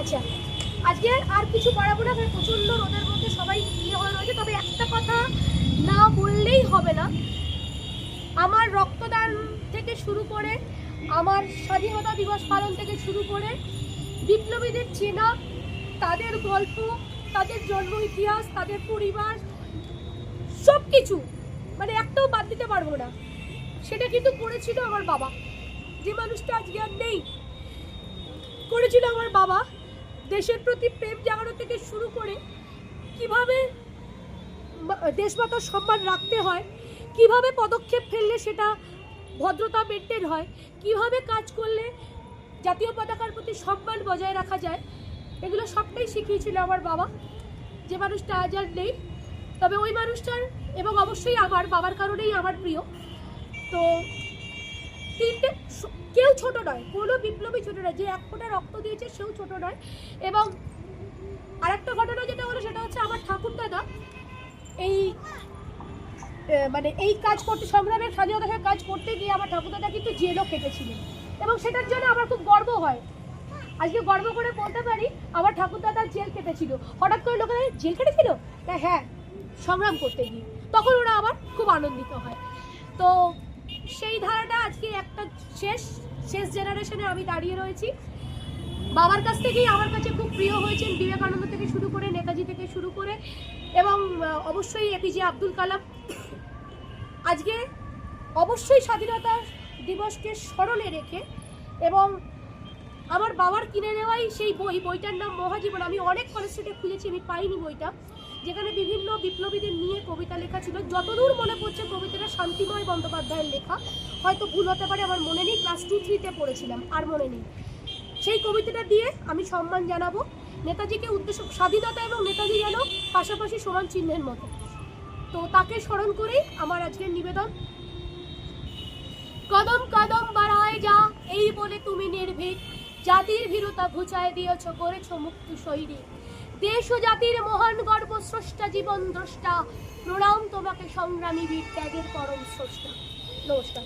আচ্ছা আজকে আর কিছু বাড়াবো না প্রচণ্ড রোদের মধ্যে সবাই ইয়ে হয়ে রয়েছে। তবে একটা কথা না বললেই হবে না। আমার রক্তদান থেকে শুরু করে, আমার স্বাধীনতা দিবস পালন থেকে শুরু করে, বিপ্লবীদের চেনা, তাদের গল্প, তাদের জন্ম ইতিহাস, তাদের পরিবার সব কিছু মানে একটাও বাদ দিতে পারব না। সেটা কিন্তু করেছিল আমার বাবা। যে মানুষটা আজকে আর নেই, করেছিল আমার বাবা। দেশের প্রতি প্রেম জাগানো থেকে শুরু করে কীভাবে দেশমাতার সম্মান রাখতে হয়, কীভাবে পদক্ষেপ ফেললে সেটা ভদ্রতা মেনটেন হয়, কীভাবে কাজ করলে জাতীয় পতাকার প্রতি সম্মান বজায় রাখা যায়, এগুলো সবটাই শিখিয়েছিল আমার বাবা। যে মানুষটা আজ আর নেই, তবে ওই মানুষটার এবং অবশ্যই আমার, বাবার কারণেই আমার প্রিয়। তো তিনটে কেউ ছোট নয়, কোনো বিপ্লবী ছোট নয়, যে এক ফোঁটা রক্ত দিয়েছে সেও ছোট নয়। এবং আরেকটা ঘটনা যেটা হলো সেটা হচ্ছে আমার ঠাকুর দাদা এই মানে এই কাজ করতে, সংগ্রামের স্বাধীনতার কাজ করতে গিয়ে আমার ঠাকুরদাদা কিন্তু জেলও কেটেছিলেন এবং সেটার জন্য আমার খুব গর্ব হয়। আজকে গর্ব করে বলতে পারি, আমার ঠাকুরদাদা জেল কেটেছিল হঠাৎ করে লোকেরা, জেল কেটেছিল হ্যাঁ সংগ্রাম করতে গিয়ে। তখন ওরা আবার খুব আনন্দিত হয়। তো সেই ধারাটা আজকে একটা শেষ শেষ জেনারেশনে আমি দাঁড়িয়ে রয়েছি। বাবার কাছ থেকেই আমার কাছে খুব প্রিয় হয়েছেন বিবেকানন্দ থেকে শুরু করে, নেতাজি থেকে শুরু করে এবং অবশ্যই এপিজে আব্দুল কালাম। আজকে অবশ্যই স্বাধীনতা দিবসকে স্মরণে রেখে এবং আমার বাবার কিনে নেওয়াই সেই বই, বইটার নাম মহাজীবন। আমি অনেক কলেজ খুঁজেছি, আমি পাইনি বইটা। যেখানে বিভিন্ন বিপ্লবীদের নিয়ে কবিতা লেখা ছিল। যতদূর মনে পড়ছে কবিতাটা শান্তিময় বন্দ্যোপাধ্যায়ের লেখা। হয়তো ভুল হতে পারে, আমার মনে নেই। ক্লাস টু থ্রিতে পড়েছিলাম, আর মনে নেই। সেই কবিতাটা দিয়ে আমি সম্মান জানাব। নেতাজিকে উদ্দেশ্য, স্বাধীনতা এবং নেতাজি যেন পাশাপাশি সমান চিহ্নের মতো। তো তাকে স্মরণ করেই আমার আজকের নিবেদন। কদম কদম বাড়ায় যা, এই বলে তুমি নির্ভীক। জাতির ভীরতা ঘুচায় দিয়েছ, করেছ মুক্তি সৈনিক। দেশ ও জাতির মহান গর্ব স্রষ্টা, জীবন দ্রষ্টা। প্রণাম তোমাকে সংগ্রামী বীর ত্যাগের পরম স্রষ্টা। নমস্কার।